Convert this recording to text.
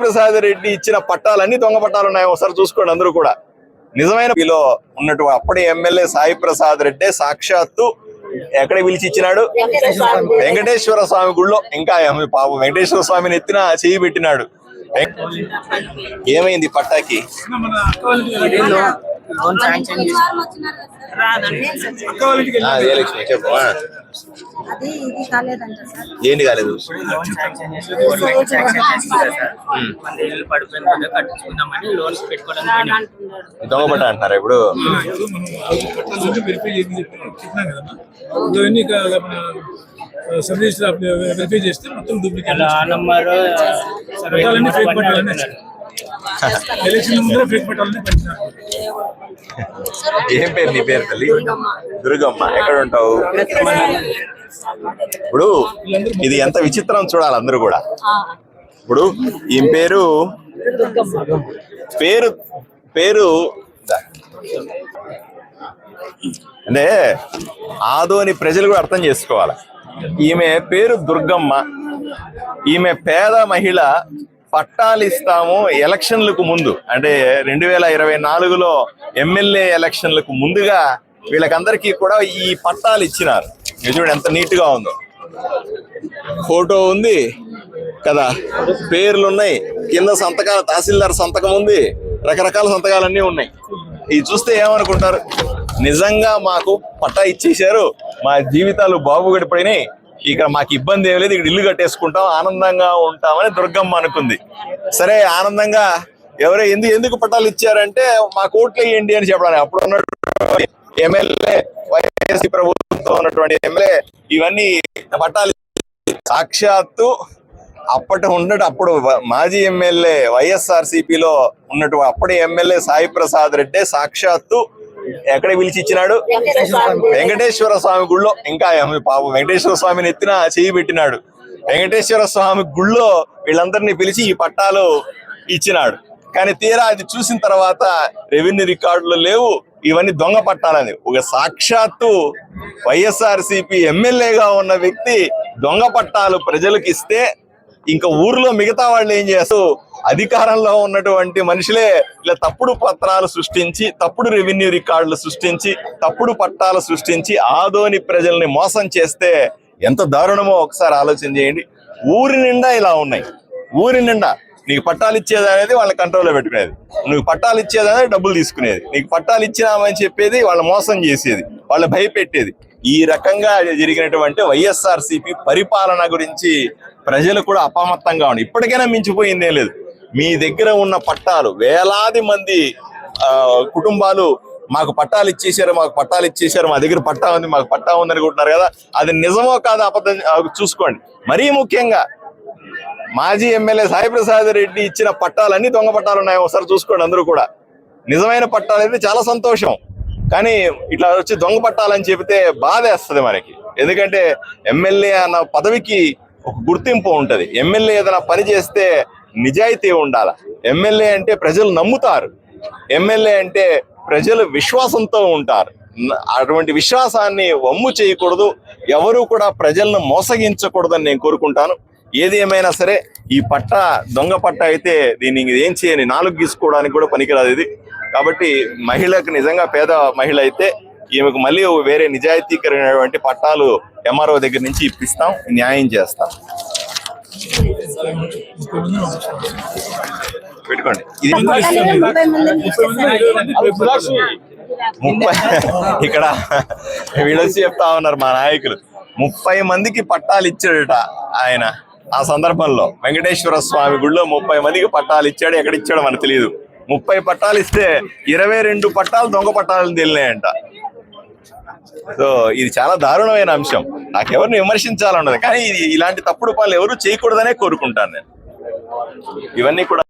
సాయిప్రసాద్ రెడ్డి ఇచ్చిన పట్టాలన్నీ దొంగ పట్టాలు ఉన్నాయి. ఒకసారి చూసుకోండి అందరూ కూడా. నిజమైన వీలో ఉన్నటువంటి అప్పటి ఎమ్మెల్యే సాయి ప్రసాద్ రెడ్డి సాక్షాత్తు ఎక్కడ పిలిచి ఇచ్చినాడు? వెంకటేశ్వర స్వామి గుళ్ళో. ఇంకా పాపం వెంకటేశ్వర స్వామిని ఎత్తిన చేయి పెట్టినాడు. ఏమైంది పట్టాకి? లోన్ శాంక్షన్ ఏంటి కాలేదు. దొంగ పట్ట అంటున్నారు ఇప్పుడు. కట్టాలంటే వెరిఫై చేస్తే మొత్తం డూప్లికేట్ నంబర్ ఫేక్ అడుగుతున్నారు. ఎలక్షన్ ముందర ఫేక్ పట్టాలని పంచినారు ఏం పేరు నీ పేరు తల్లి? దుర్గమ్మ. ఎక్కడ ఉంటావు? ఇప్పుడు ఇది ఎంత విచిత్రం చూడాలి అందరూ కూడా. ఇప్పుడు ఈ పేరు? పేరు పేరు. అంటే ఆదోని ప్రజలు కూడా అర్థం చేసుకోవాలి. ఈమె పేరు దుర్గమ్మ. ఈమె పేద మహిళ పట్టాలు ఇస్తాము ఎలక్షన్లకు ముందు. అంటే రెండు వేల ఇరవై నాలుగులో ఎమ్మెల్యే ఎలక్షన్లకు ముందుగా వీళ్ళకందరికీ కూడా ఈ పట్టాలు ఇచ్చినారు. ఇది చూడండి ఎంత నీట్గా ఉందో. ఫోటో ఉంది కదా. పేర్లు ఉన్నాయి కింద సంతకాలు తహసీల్దార్ సంతకం ఉంది. రకరకాల సంతకాలన్నీ ఉన్నాయి. ఇది చూస్తే ఏమనుకుంటారు? నిజంగా మాకు పట్టా ఇచ్చేశారు. మా జీవితాలు బాగుపడిపోయినాయి. ఇక్కడ మాకు ఇబ్బంది ఏం లేదు ఇక్కడ ఇల్లు కట్టేసుకుంటాం ఆనందంగా ఉంటామని దుర్గమ్మ అనుకుంది. సరే ఆనందంగా ఎవరో ఎందుకు ఎందుకు పట్టాలు ఇచ్చారంటే మాకు ఓట్లు వేయండి అని చెప్పడానికి. అప్పుడు ఉన్నటువంటి ఎమ్మెల్యే వైఎస్ ప్రభుత్వంతో ఉన్నటువంటి ఎమ్మెల్యే ఇవన్నీ పట్టాలు సాక్షాత్తు అప్పటి ఉన్నట్టు అప్పుడు మాజీ ఎమ్మెల్యే వైఎస్ఆర్లో ఉన్నటువంటి అప్పటి ఎమ్మెల్యే సాయి ప్రసాద్ రెడ్డి సాక్షాత్తు ఎక్కడ పిలిచి ఇచ్చినాడు వెంకటేశ్వర స్వామి గుళ్ళో. ఇంకా పాపం. వెంకటేశ్వర స్వామిని ఎత్తిన చేయి పెట్టినాడు. వెంకటేశ్వర స్వామి గుళ్ళో వీళ్ళందరినీ పిలిచి ఈ పట్టాలు ఇచ్చినాడు. కానీ తీరా అది చూసిన తర్వాత రెవెన్యూ రికార్డులు లేవు. ఇవన్నీ దొంగ పట్టాలని. ఒక సాక్షాత్తు వైఎస్ఆర్ సిపి ఎమ్మెల్యేగా ఉన్న వ్యక్తి దొంగ పట్టాలు ప్రజలకు ఇస్తే ఇంకా ఊర్లో మిగతా వాళ్ళు ఏం చేస్తారు అధికారంలో ఉన్నటువంటి మనుషులే ఇలా తప్పుడు పత్రాలు సృష్టించి తప్పుడు రెవెన్యూ రికార్డులు సృష్టించి తప్పుడు పట్టాలు సృష్టించి ఆదోని ప్రజల్ని మోసం చేస్తే ఎంత దారుణమో ఒకసారి ఆలోచన చేయండి. ఊరి నిండా ఇలా ఉన్నాయి. ఊరి నిండా నీకు పట్టాలు ఇచ్చేది అనేది వాళ్ళ కంట్రోల్లో పెట్టుకునేది. నువ్వు పట్టాలు ఇచ్చేది అనేది డబ్బులు తీసుకునేది. నీకు పట్టాలు ఇచ్చినామని చెప్పేది వాళ్ళ మోసం చేసేది. వాళ్ళ భయపెట్టేది. ఈ రకంగా జరిగినటువంటి వైఎస్ఆర్ పరిపాలన గురించి ప్రజలు కూడా అపమత్తంగా ఉన్నాయి ఇప్పటికైనా మించిపోయిందేం లేదు. మీ దగ్గర ఉన్న పట్టాలు వేలాది మంది ఆ, కుటుంబాలు మాకు పట్టాలు ఇచ్చేసారు మాకు పట్టాలు ఇచ్చేసారు మా దగ్గర పట్టా ఉంది మాకు పట్టా ఉంది అనుకుంటున్నారు కదా అది నిజమో కాదో అబద్ధం చూసుకోండి. మరీ ముఖ్యంగా మాజీ ఎమ్మెల్యే సాయిప్రసాద్ రెడ్డి ఇచ్చిన పట్టాలన్నీ దొంగ పట్టాలు ఉన్నాయి ఒకసారి చూసుకోండి అందరూ కూడా. నిజమైన పట్టాలు అయితే చాలా సంతోషం. కానీ ఇట్లా వచ్చి దొంగ పట్టాలని చెబితే బాధేస్తుంది మనకి. ఎందుకంటే ఎమ్మెల్యే అన్న పదవికి ఒక గుర్తింపు ఉంటుంది. ఎమ్మెల్యే ఏదైనా పని చేస్తే నిజాయితీ ఉండాలి? ఎమ్మెల్యే అంటే ప్రజలు నమ్ముతారు. ఎమ్మెల్యే అంటే ప్రజలు విశ్వాసంతో ఉంటారు. అటువంటి విశ్వాసాన్ని వమ్ము చేయకూడదు. ఎవరు కూడా ప్రజలను మోసగించకూడదని నేను కోరుకుంటాను. ఏది ఏమైనా సరే ఈ పట్ట దొంగ పట్ట అయితే దీన్ని ఏం చేయని నాలుగు గీసుకోవడానికి కూడా పనికిరాదు ఇది. కాబట్టి మహిళకు నిజంగా పేద మహిళ అయితే ఈమెకు మళ్ళీ వేరే నిజాయితీకరమైనటువంటి పట్టాలు ఎంఆర్ఓ దగ్గర నుంచి ఇప్పిస్తాం న్యాయం చేస్తాం. పెట్టుకోండి. ఇది ముప్పై ఇక్కడ వీళ్ళు వచ్చి చెప్తా ఉన్నారు మా నాయకులు. ముప్పై మందికి పట్టాలు ఇచ్చాడట ఆయన ఆ సందర్భంలో. వెంకటేశ్వర స్వామి గుడిలో ముప్పై మందికి పట్టాలు ఇచ్చాడు ఎక్కడ ఇచ్చాడో మనకు తెలియదు. ముప్పై పట్టాలు ఇస్తే ఇరవై రెండు పట్టాలు దొంగ పట్టాలు తెలినాయంట. సో ఇది చాలా దారుణమైన అంశం. నాకెవరిని విమర్శించాలన్నది. కానీ ఇది ఇలాంటి తప్పుడు పనులు ఎవరు చేయకూడదనే కోరుకుంటాను నేను. ఇవన్నీ కూడా